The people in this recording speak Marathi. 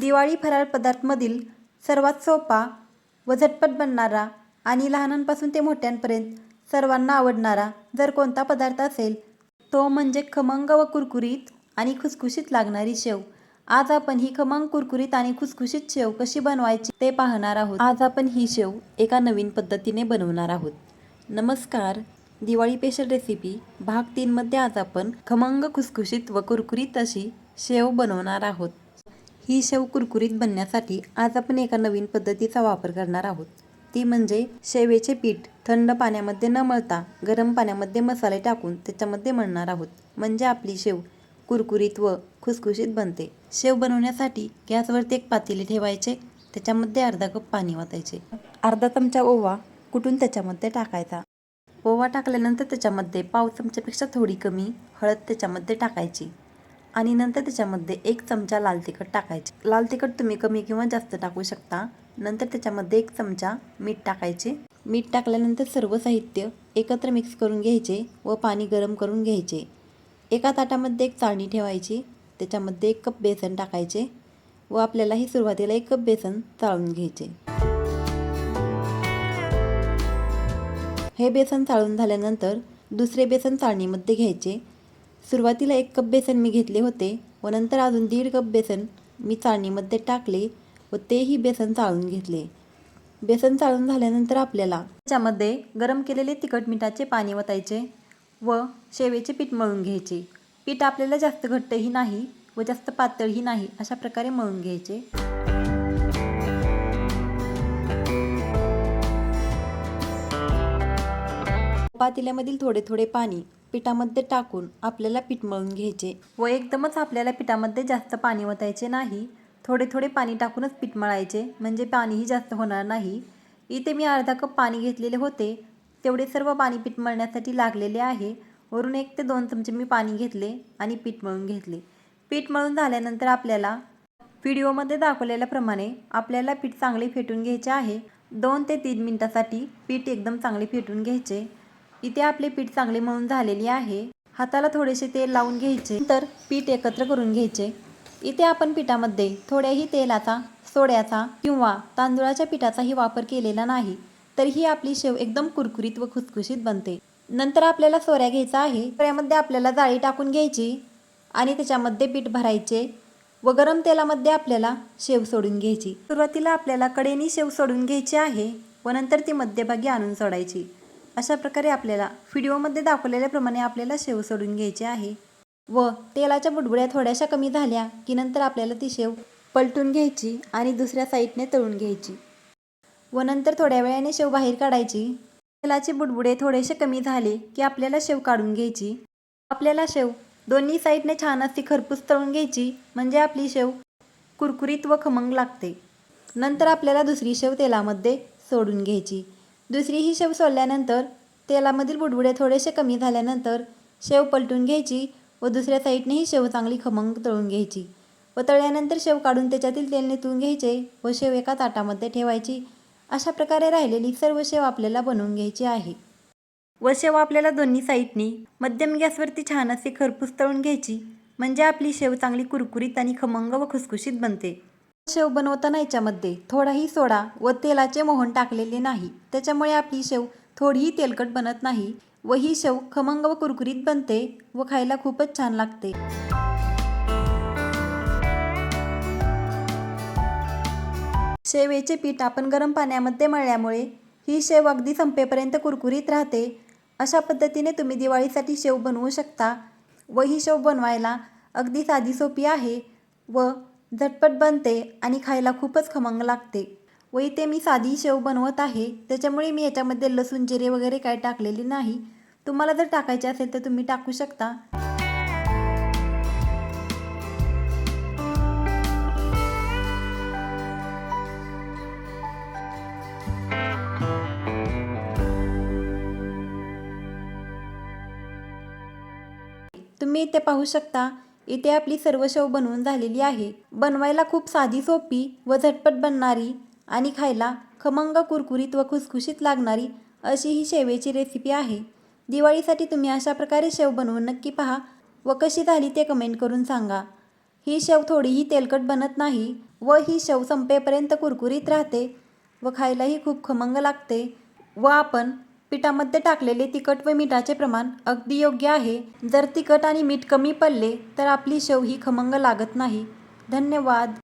दिवाळी फराळ पदार्थमधील सर्वात सोपा व झटपट बनणारा आणि लहानांपासून ते मोठ्यांपर्यंत सर्वांना आवडणारा जर कोणता पदार्थ असेल तो म्हणजे खमंग व कुरकुरीत आणि खुसखुशीत लागणारी शेव. आज आपण ही खमंग कुरकुरीत आणि खुसखुशीत शेव कशी बनवायची ते पाहणार आहोत. आज आपण ही शेव एका नवीन पद्धतीने बनवणार आहोत. नमस्कार. दिवाळी स्पेशल रेसिपी भाग तीनमध्ये आज आपण खमंग खुसखुशीत व कुरकुरीत अशी शेव बनवणार आहोत. ही शेव कुरकुरीत बनण्यासाठी आज आपण एका नवीन पद्धतीचा वापर करणार आहोत. ती म्हणजे शेवेचे पीठ थंड पाण्यामध्ये न मळता गरम पाण्यामध्ये मसाले टाकून त्याच्यामध्ये मळणार आहोत. म्हणजे आपली शेव कुरकुरीत व खुसखुशीत बनते. शेव बनवण्यासाठी गॅसवरती एक पातेले ठेवायचे त्याच्यामध्ये अर्धा कप पाणी वाचायचे अर्धा चमचा ओवा कुटून त्याच्यामध्ये टाकायचा? ओवा टाकल्यानंतर त्याच्यामध्ये पाव चमच्यापेक्षा थोडी कमी हळद त्याच्यामध्ये टाकायची. आणि नंतर त्याच्यामध्ये एक चमचा लाल तिखट टाकायचे. लाल तिखट तुम्ही कमी किंवा जास्त टाकू शकता. नंतर त्याच्यामध्ये एक चमचा मीठ टाकायचे. मीठ टाकल्यानंतर सर्व साहित्य एकत्र मिक्स करून घ्यायचे व पाणी गरम करून घ्यायचे. एका ताटामध्ये एक चाळणी ठेवायची. त्याच्यामध्ये एक कप बेसन टाकायचे व आपल्याला ही सुरुवातीला एक कप बेसन चाळून घ्यायचे. हे बेसन चाळून झाल्यानंतर दुसरे बेसन चाळणीमध्ये घ्यायचे. सुरुवातीला एक कप बेसन मी घेतले होते व नंतर अजून दीड कप बेसन मी चाळणीमध्ये टाकले व तेही बेसन चाळून घेतले. बेसन चाळून झाल्यानंतर आपल्याला त्याच्यामध्ये गरम केलेले तिखट मिठाचे पाणी वतायचे व शेवेचे पीठ मळून घ्यायचे. पीठ आपल्याला जास्त घट्टही नाही व जास्त पातळही नाही अशा प्रकारे मळून घ्यायचे. पातेल्यामधील थोडे थोडे पाणी पिठामध्ये टाकून आपल्याला पीठ मळून घ्यायचे. व एकदमच आपल्याला पिठामध्ये जास्त पाणी ओतायचे नाही. थोडे थोडे पाणी टाकूनच पीठ मळायचे. म्हणजे पाणीही जास्त होणार नाही. इथे मी अर्धा कप पाणी घेतलेले होते. तेवढे सर्व पाणी पीठ मळण्यासाठी लागलेले आहे. वरून एक ते दोन चमचे मी पाणी घेतले आणि पीठ मळून घेतले. पीठ मळून झाल्यानंतर आपल्याला व्हिडिओमध्ये दाखवलेल्याप्रमाणे आपल्याला पीठ चांगले फेटून घ्यायचे आहे. दोन ते तीन मिनटासाठी पीठ एकदम चांगले फेटून घ्यायचे. इथे आपले पीठ चांगले मळून झालेली आहे. हाताला थोडेसे तेल लावून घ्यायचे. नंतर पीठ एकत्र करून घ्यायचे. इथे आपण पिठामध्ये थोड्याही तेलाचा सोड्याचा किंवा तांदुळाच्या पिठाचाही वापर केलेला नाही तरीही आपली शेव एकदम कुरकुरीत व खुसखुशीत बनते. नंतर आपल्याला सोऱ्या घ्यायचा आहे. सोऱ्यामध्ये आपल्याला जाळी टाकून घ्यायची आणि त्याच्यामध्ये पीठ भरायचे व गरम तेलामध्ये आपल्याला शेव सोडून घ्यायची. सुरुवातीला आपल्याला कडेनी शेव सोडून घ्यायची आहे व नंतर ती मध्यभागी आणून सोडायची. अशा प्रकारे आपल्याला व्हिडिओमध्ये दाखवलेल्याप्रमाणे आपल्याला शेव सोडून घ्यायची आहे. व तेलाच्या बुडबुड्या थोड्याशा कमी झाल्या की नंतर आपल्याला ती शेव पलटून घ्यायची आणि दुसऱ्या साईडने तळून घ्यायची. व नंतर थोड्या वेळाने शेव बाहेर काढायची. तेलाचे बुडबुडे थोडेसे कमी झाले की आपल्याला शेव काढून घ्यायची. आपल्याला शेव दोन्ही साईडने छान अशी खरपूस तळून घ्यायची म्हणजे आपली शेव कुरकुरीत व खमंग लागते. नंतर आपल्याला दुसरी शेव तेलामध्ये सोडून घ्यायची. दुसरी ही शेव सोडल्यानंतर तेलामधील बुडबुडे थोडेसे कमी झाल्यानंतर शेव पलटून घ्यायची व दुसऱ्या साईडनेही शेव चांगली खमंग तळून घ्यायची व तळल्यानंतर शेव काढून त्याच्यातील तेल नितळून घ्यायचे व शेव एका ताटामध्ये ठेवायची. अशा प्रकारे राहिलेली सर्व शेव आपल्याला बनवून घ्यायची आहे. व शेव आपल्याला दोन्ही साईडनी मध्यम गॅसवरती छान असे खरपूस तळून घ्यायची. म्हणजे आपली शेव चांगली कुरकुरीत आणि खमंग व खुसखुशीत बनते. शेव बनवताना याच्यामध्ये. थोडाही सोडा व तेलाचे मोहन टाकलेले नाही. त्याच्यामुळे आपली शेव थोडीही तेलकट बनत नाही व ही शेव खमंग व कुरकुरीत बनते व खायला खूपच छान लागते. शेवेचे पीठ आपण गरम पाण्यामध्ये मळल्यामुळे ही शेव अगदी संपेपर्यंत कुरकुरीत राहते. अशा पद्धतीने तुम्ही दिवाळीसाठी शेव बनवू शकता व ही शेव बनवायला अगदी साधी सोपी आहे व झटपट बनते आणि खायला खूपच खमंग लागते. व इथे मी साधी शेव बनवत आहे. त्याच्यामुळे मी याच्यामध्ये लसूण जिरे वगैरे काय टाकलेली नाही. तुम्हाला जर टाकायचे असेल तर तुम्ही टाकू शकता. तुम्ही इथे पाहू शकता इथे आपली सर्व शेव बनवून झालेली आहे. बनवायला खूप साधी सोपी व झटपट बनणारी आणि खायला खमंग कुरकुरीत व खुसखुशीत लागणारी अशी ही शेवेची रेसिपी आहे. दिवाळीसाठी तुम्ही अशा प्रकारे शेव बनवून नक्की पहा व कशी झाली ते कमेंट करून सांगा. ही शेव थोडीही तेलकट बनत नाही व ही शेव संपेपर्यंत कुरकुरीत राहते व खायलाही खूप खमंग लागते व आपण पिठामध्ये टाकलेले तिखट व मिठाचे प्रमाण अगदी योग्य आहे. जर तिखट आणि मीठ कमी पडले तर आपली शेव ही खमंग लागत नाही. धन्यवाद.